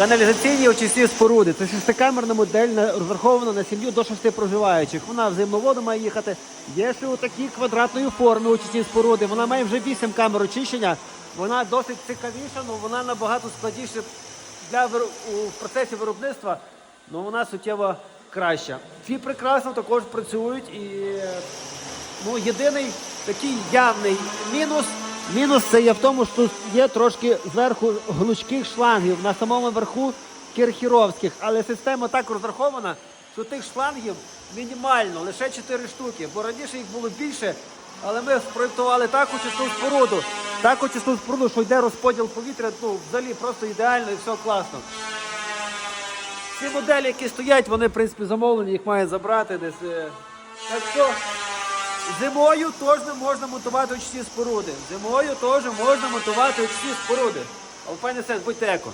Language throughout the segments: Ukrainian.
Каналізаційні очисні споруди. Це шестикамерна модель, розрахована на сім'ю до шести проживаючих. Вона в земноводу має їхати. Є ще такі квадратної форми очисні споруди. Вона має вже вісім камер очищення. Вона досить цікавіша, але вона набагато складніша для вир- у процесі виробництва. Ну вона суттєво краща. Ці прекрасно також працюють і Ну, єдиний такий явний мінус. Мінус це є в тому, що є трошки зверху глучких шлангів на самому верху кірхіровських, але система так розрахована, що тих шлангів мінімально, лише 4 штуки, бо раніше їх було більше, але ми спроєктували таку чисту споруду, таку чисту споруду, що йде розподіл повітря, ну, взагалі просто ідеально і все класно. Ці моделі, які стоять, вони, в принципі, замовлені, їх мають забрати десь. е. Так що зимою теж можна монтувати очисні споруди. Зимою теж можна монтувати очисні споруди. Але пане сенс, будьте еко.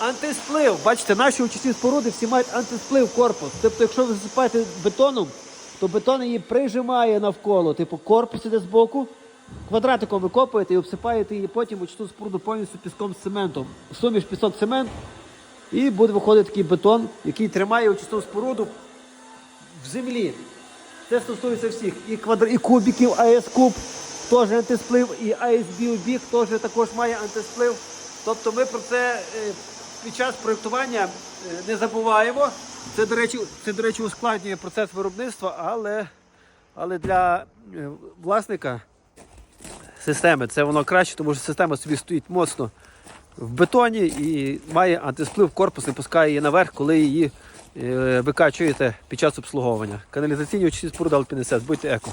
Антисплив. Бачите, наші очисні споруди всі мають антисплив корпус. Тобто, якщо ви засипаєте бетоном, то бетон її прижимає навколо. Типу корпус іде збоку, квадратиком ви копаєте і обсипаєте її потім очисну споруду повністю піском з цементом. Суміш пісок цемент, і буде виходити такий бетон, який тримає очисну споруду в землі. Це стосується всіх. І квадр... і кубиків АС куб теж антисплив, і АСБ бік теж також має антисплив. Тобто ми про це е, під час проєктування е, не забуваємо. Це, до речі, це, до речі, ускладнює процес виробництва, але, але для е, власника системи це воно краще, тому що система собі стоїть моцно в бетоні і має антисплив корпус і пускає її наверх, коли її викачуєте під час обслуговування. Каналізаційні очисні споруди Alpine будьте еко.